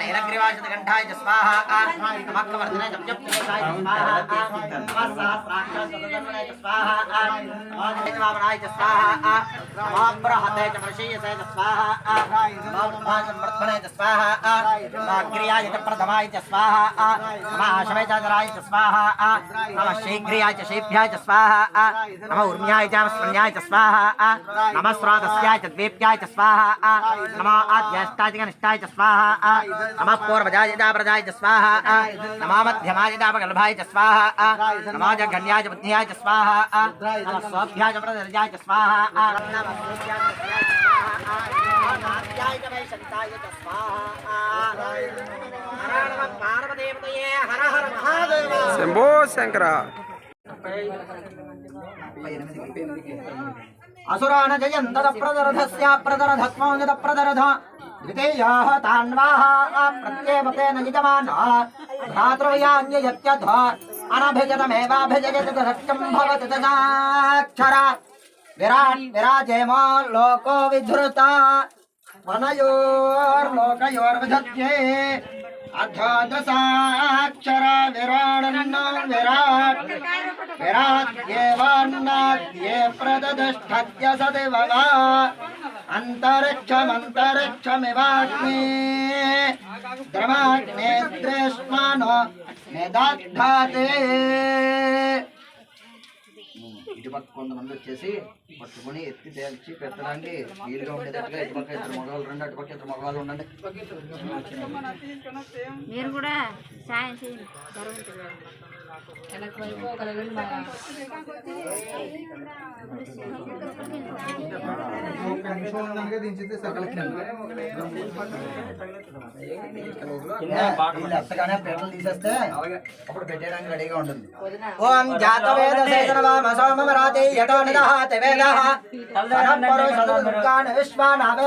నీలగ్రీవాశతకంఠాయ చ స్వాహా నమక్కవర్ధనే చ జప్యసాయ చ స్వాహా వామనాయ చ స్వాహా వాబ్రహతే చ వర్షీయసే చ స్వాహా వామనాయ చ స్వాహా వాగ్రియాయ చ ప్రథమాయ చ స్వాహా నమాశవే చ జరాయ చ స్వాహా నమ శీఘ్రియాయ చ శీభ్యాయ చ స్వాహా నమ ఊర్మ్యాయ చ స్మన్యాయ చ స్వాహా నమ స్రోతస్యాయ చ ద్వీప్యాయ చ స్వాహా నమ ఆద్యాష్టాయ చ కనిష్టాయ చ స్వాహా నమ పూర్వజాయ చ ప్రజాయ చ స్వాహా నమ మధ్యమాయ చ గల్భాయ చ స్వాహా నమ జఘన్యాయ చ బుద్ధ్యాయ చ స్వాహా నమ స్వాభ్యాయ చ ప్రదర్జాయ చ స్వాహా నమ సూర్యాయ చ స్వాహా నమ నాట్యాయ చ శంభో శంకర. అసురాణ జయంతద ప్రదరథస్య ప్రదరథత్మోజత ప్రదరథ. ద్వితీయాः తాన్వాः ప్రత్యేవతేన యజమానः భ్రాతృయాన్యయత్యథ అనభిజతమేవాభిజయత సత్యం భవతి తదాక్షర विराट विराजयमान लोको विधुरता मनयोर्लोकयोर्विधत्ये अध्वादशाक्षर विराडन्न विराट्। विराट्येवान्नाद्ये प्रददष्ठत्य सति भवा अन्तरिक्षमन्तरिक्षमिवाग्ने। द्रमाग्नेत्रेष्मानो ఇటుపక్క కొంతమంది వచ్చేసి పట్టుకుని ఎత్తి తేల్చి పెట్టడానికి వీలుగా ఉండేటట్టుగా ఇటుపక్క ఇద్దరు మగవాళ్ళు రెండు అటుపక్క ఇద్దరు మగవాళ్ళు ఉండండి. మీరు కూడా సాయం చేయండి. అత్తగానే వీళ్ళు తీసేస్తే అప్పుడు పెట్టేయడానికి రెడీగా ఉంటుంది ఓం జాతవేద సేతనవామ సోమమరాతి విశ్వానావే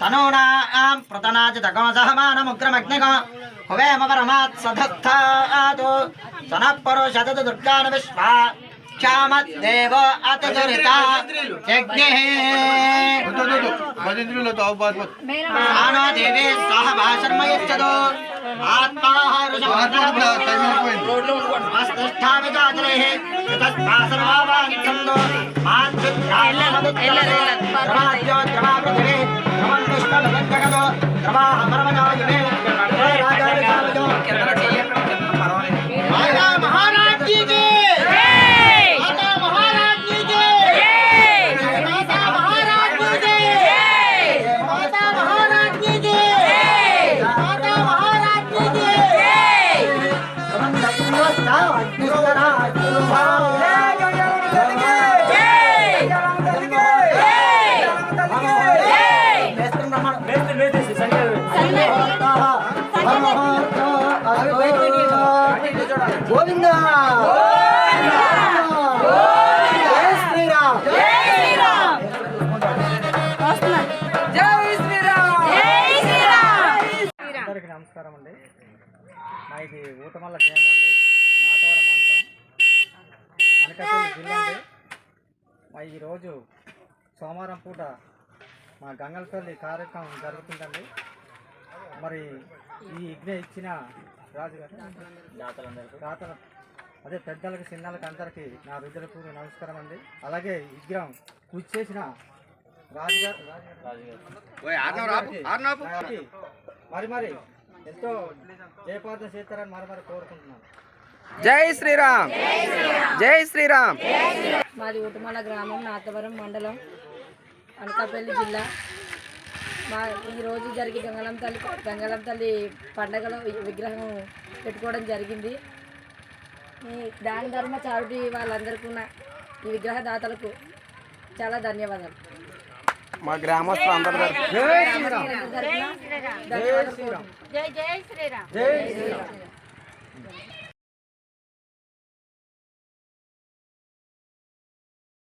तनूनां प्रतनाचितकोसहमानमुग्रमग्निको हुवेम परमात् सधस्थातु सनः परुषतु दुर्गान् विश्वा क्षामद्देव अतचरिता यज्ञः सह भाषर्म यच्छतु ద్రవా పృథివీ ద్రవం విశ్వమగద్గగదో గోవింద! అందరికీ నమస్కారం అండి. మా ఇది ఊటమల్ల గ్రామం అండి. నాటవరం మండలం అనకాపల్లి జిల్లా అండి. మా ఈరోజు సోమవారం పూట మా గంగలపల్లి కార్యక్రమం జరుగుతుందండి. మరి ఈ యజ్ఞ ఇచ్చిన రాజుగారు? దాతల అదే పెద్దలకి చిన్నలకి అందరికీ నా రుద్రపూర్వ నమస్కారం అండి. అలాగే విగ్రహం పూజ చేసిన రాజుగారు. మరి మరి ఎంతో జయపార్థం చేస్తారని మరి మరి కోరుకుంటున్నాను. జై శ్రీరామ్. జై శ్రీరామ్. మాది ఉటుమల గ్రామం నాతవరం మండలం అనకాపల్లి జిల్లా. మా ఈరోజు జరిగే గంగళం తల్లి గంగళం తల్లి పండగలో విగ్రహం పెట్టుకోవడం జరిగింది. ఈ దాన ధర్మ చారిటీ వాళ్ళందరికీ ఉన్న ఈ విగ్రహ దాతలకు చాలా ధన్యవాదాలు. మా గ్రామస్తులు అందరి తరఫున తరపున ధన్యవాదాలు జై శ్రీరామ్. జై జై శ్రీరామ్. జై శ్రీరామ్.